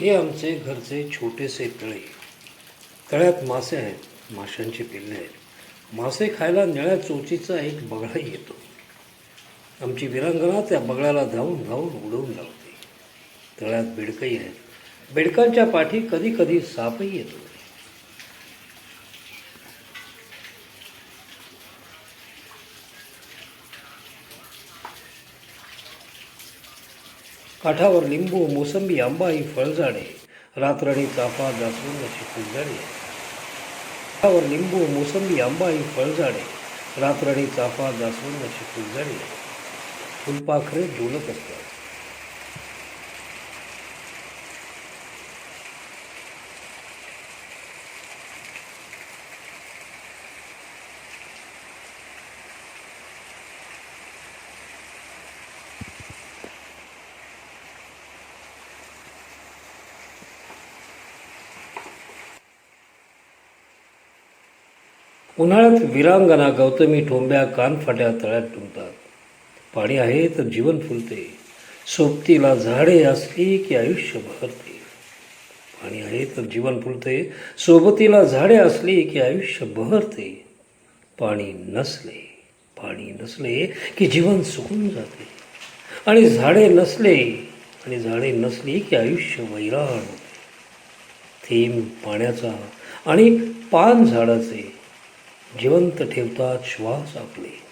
हे आमचे घरचे छोटेसे तळे. तळ्यात मासे आहेत माशांची पिल्ले आहेत. मासे खायला निळ्या चोचीचा एक बगळाही येतो. आमची विरांगणा त्या बगळ्याला धावून धावून उडवून लावते. तळ्यात बेडकही आहेत. बेडकांच्या पाठी कधी कधी सापही येतो. काठावर लिंबू मोसंबी आंबा ही फळझाडे. रातराणी चाफा जास्वंद अशी फुलझाडी आहे काठावर लिंबू मोसंबी आंबा ही फळझाडे. रातराणी चाफा जास्वंद अशी फुलझाडी आहे फुलपाखरे डोलत असतात उन्हाळ्यात विरांगना गौतमी ठोंब्या कानफाट्या तळ्यात टुंबतात पाणी आहे तर जीवन फुलते. सोबतीला झाडे असली की आयुष्य बहरते. पाणी आहे तर जीवन फुलते. सोबतीला झाडे असली की आयुष्य बहरते. पाणी नसले पाणी नसले की जीवन सुकून जाते. आणि झाडे नसले आणि झाडे नसली की आयुष्य वैराण होते. थेंब पाण्याचा आणि पान झाडाचे जिवंत ठेवतात श्वास आपले.